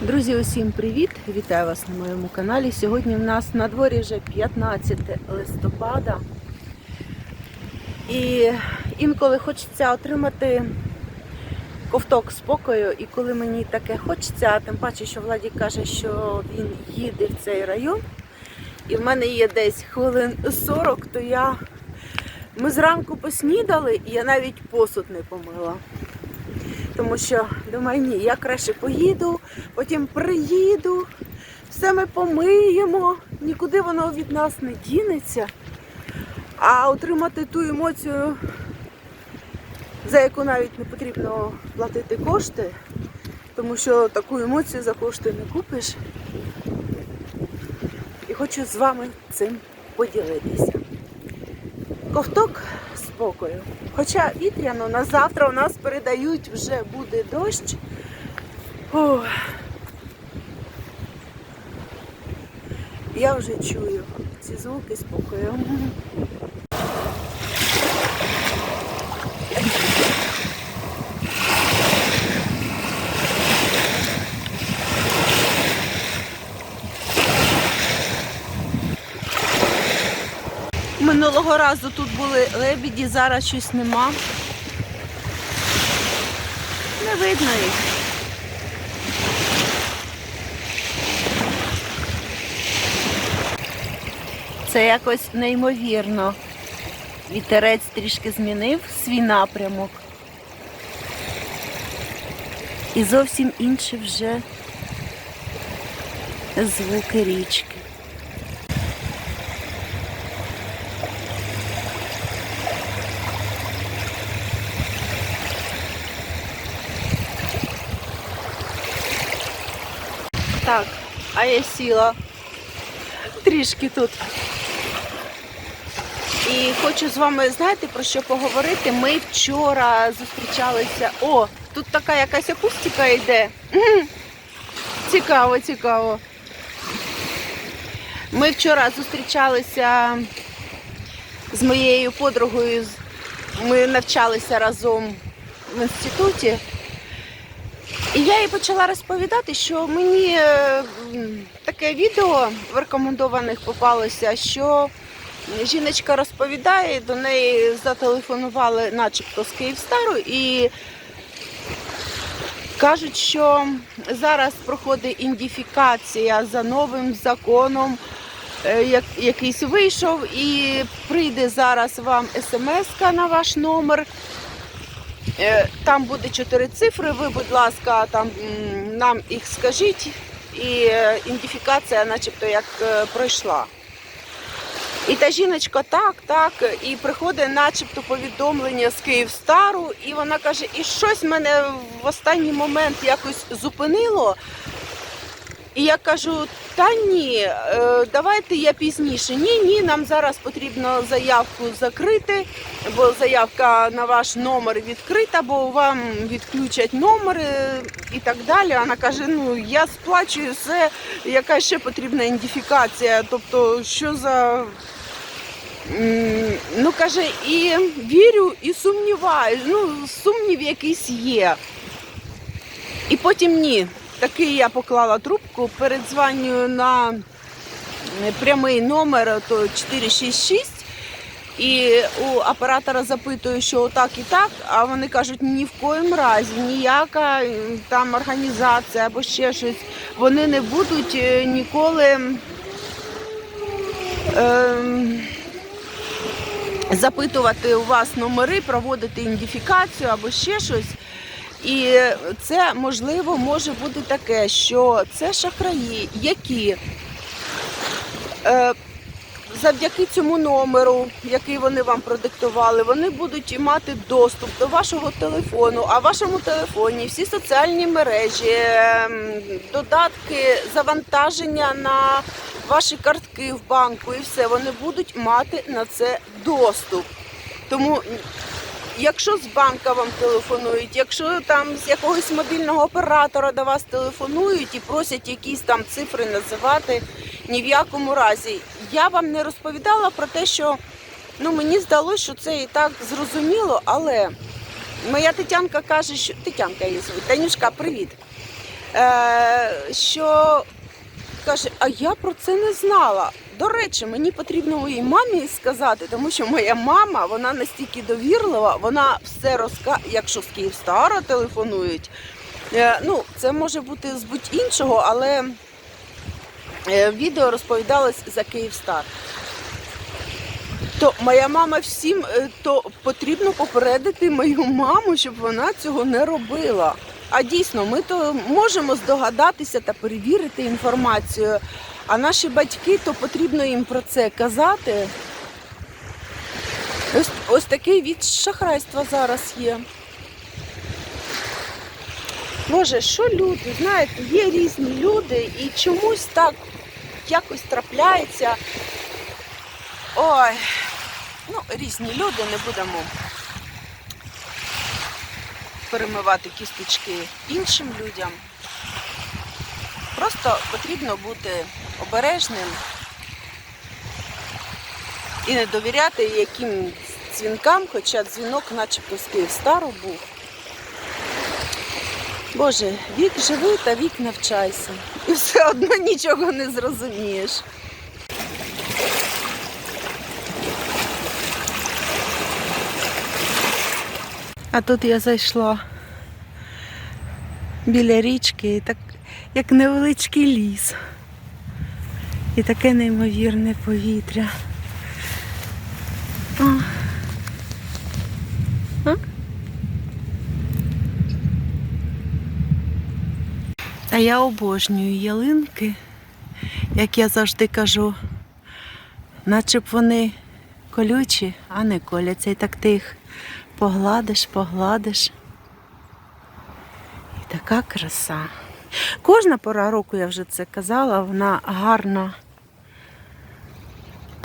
Друзі, усім привіт! Вітаю вас на моєму каналі. Сьогодні в нас на дворі вже 15 листопада. І інколи хочеться отримати ковток спокою. І коли мені таке хочеться, тим паче, що Владі каже, що він їде в цей район, і в мене є десь хвилин 40, то я ми зранку поснідали, і я навіть посуд не помила. Тому що думаю, ні, я краще поїду, потім приїду, все ми помиємо, нікуди воно від нас не дінеться. А отримати ту емоцію, за яку навіть не потрібно платити кошти, тому що таку емоцію за кошти не купиш. І хочу з вами цим поділитися. Ковток спокою. Хоча вітряно, на завтра у нас передають вже буде дощ. Ох. Я вже чую ці звуки спокою. Минулого разу тут були лебіді, зараз щось нема. Не видно їх. Це якось неймовірно. Вітерець трішки змінив свій напрямок. І зовсім інші вже звуки річки. Так, а я сіла трішки тут. І хочу з вами, знаєте, про що поговорити. Ми вчора зустрічалися. О, тут така якась акустика йде. Цікаво, цікаво. Ми вчора зустрічалися з моєю подругою. Ми навчалися разом в інституті. І я їй почала розповідати, що мені е, таке відео в рекомендованих попалося, що жіночка розповідає, до неї зателефонували начебто з Київстару і кажуть, що зараз проходить ідентифікація за новим законом, е, якийсь вийшов, і прийде зараз вам смс на ваш номер. Е, Там буде чотири цифри. Ви, будь ласка, там нам їх скажіть, і е, ідентифікація, начебто, як е, пройшла. І та жіночка так, так, і приходить, начебто, повідомлення з Київстару, і вона каже, і щось мене в останній момент якось зупинило. І я кажу, та ні, е, давайте я пізніше. Ні, ні, нам зараз потрібно заявку закрити, бо заявка на ваш номер відкрита, бо вам відключать номер е, і так далі. Вона каже: ну я сплачую все, яка ще потрібна ідентифікація. Тобто, що за. Ну, каже, і вірю, і сумніваюсь. Ну, сумнів якийсь є. І потім ні. Такий я поклала трубку, передзвонюю на е, прямий номер то 466. І у оператора запитую, що отак і так, а вони кажуть, ні в коїм разі, ніяка е, там організація або ще щось. Вони не будуть е, ніколи ем, запитувати у вас номери, проводити ідентифікацію або ще щось. І це можливо може бути таке, що це шахраї, які е, завдяки цьому номеру, який вони вам продиктували, вони будуть мати доступ до вашого телефону, а вашому телефоні всі соціальні мережі, ем, додатки, завантаження на ваші картки в банку і все, вони будуть мати на це доступ. Тому Якщо з банка вам телефонують, якщо там з якогось мобільного оператора до вас телефонують і просять якісь там цифри називати, ні в якому разі. Я вам не розповідала про те, що ну, мені здалося, що це і так зрозуміло, але моя Тетянка каже, що Тетянка її звуть, Танюшка, привіт. е, що каже, а я про це не знала. До речі, мені потрібно моїй мамі сказати, тому що моя мама вона настільки довірлива, вона все розкаже, якщо з Київстара телефонують. Е, ну, це може бути з будь-іншого, але е, відео розповідалось за Київстар. То моя мама всім, е, то потрібно попередити мою маму, щоб вона цього не робила. А дійсно, ми то можемо здогадатися та перевірити інформацію. А наші батьки, то потрібно їм про це казати. Ось, ось такий від шахрайства зараз є. Боже, що люди? Знаєте, є різні люди і чомусь так якось трапляється. Ой, ну, різні люди, не будемо перемивати кісточки іншим людям. Просто потрібно бути обережним і не довіряти яким дзвінкам, хоча дзвінок начебто з Київстару був. Боже, вік живи та вік навчайся. І все одно нічого не зрозумієш. А тут я зайшла біля річки, так, як невеличкий ліс. І таке неймовірне повітря. А? А я обожнюю ялинки, як я завжди кажу, наче б вони колючі, а не коляться. І так ти їх погладиш, погладиш. І така краса. Кожна пора року, я вже це казала, вона гарна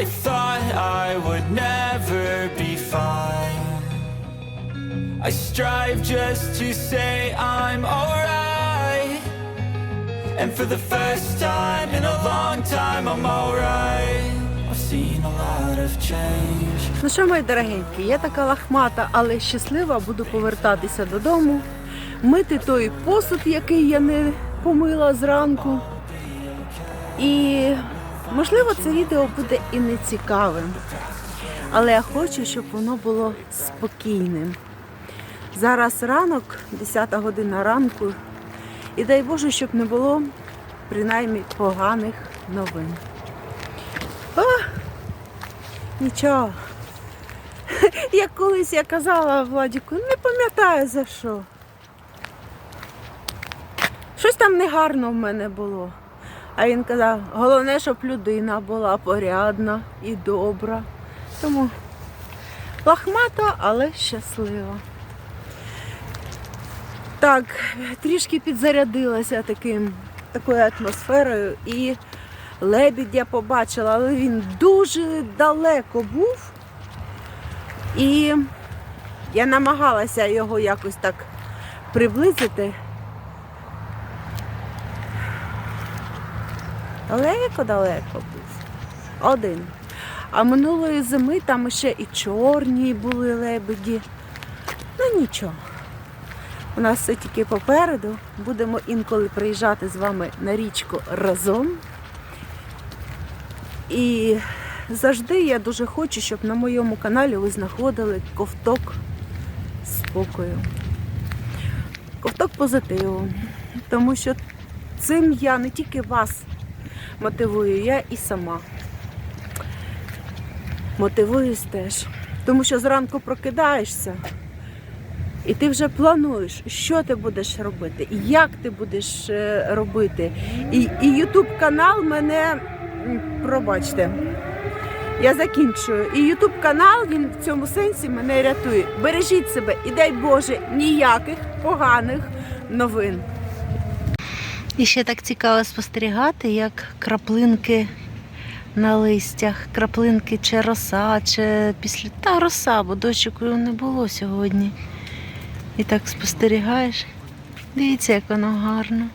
I thought I would never be fine. I strive just to say I'm alright. And for the first time in a long time, I'm alright. Ну що, мої дорогенькі, я така лахмата, але щаслива, буду повертатися додому, мити той посуд, який я не помила зранку. І можливо це відео буде і не цікавим, але я хочу, щоб воно було спокійним. Зараз ранок, 10 година ранку, і дай Боже, щоб не було принаймні поганих новин. О, нічого. Як колись я казала Владіку, не пам'ятаю за що. Щось там негарно в мене було. А він казав, головне, щоб людина була порядна і добра. Тому лахмата, але щаслива. Так, трішки підзарядилася таким, такою атмосферою і лебідь я побачила, але він дуже далеко був. І я намагалася його якось так приблизити. Далеко-далеко був. Один. А минулої зими там ще і чорні були лебеді. Ну нічого. У нас все тільки попереду. Будемо інколи приїжджати з вами на річку разом. І завжди я дуже хочу, щоб на моєму каналі ви знаходили ковток спокою. Ковток позитиву. Тому що цим я не тільки вас мотивую, я і сама. Мотивуюсь теж. Тому що зранку прокидаєшся, і ти вже плануєш, що ти будеш робити, як ти будеш е, робити. І, і YouTube канал мене, пробачте, я закінчую. І YouTube канал він в цьому сенсі мене рятує. Бережіть себе і дай Боже ніяких поганих новин. І ще так цікаво спостерігати, як краплинки на листях, краплинки чи роса, чи після. Та роса, бо дощику не було сьогодні. І так спостерігаєш. Дивіться, як воно гарно.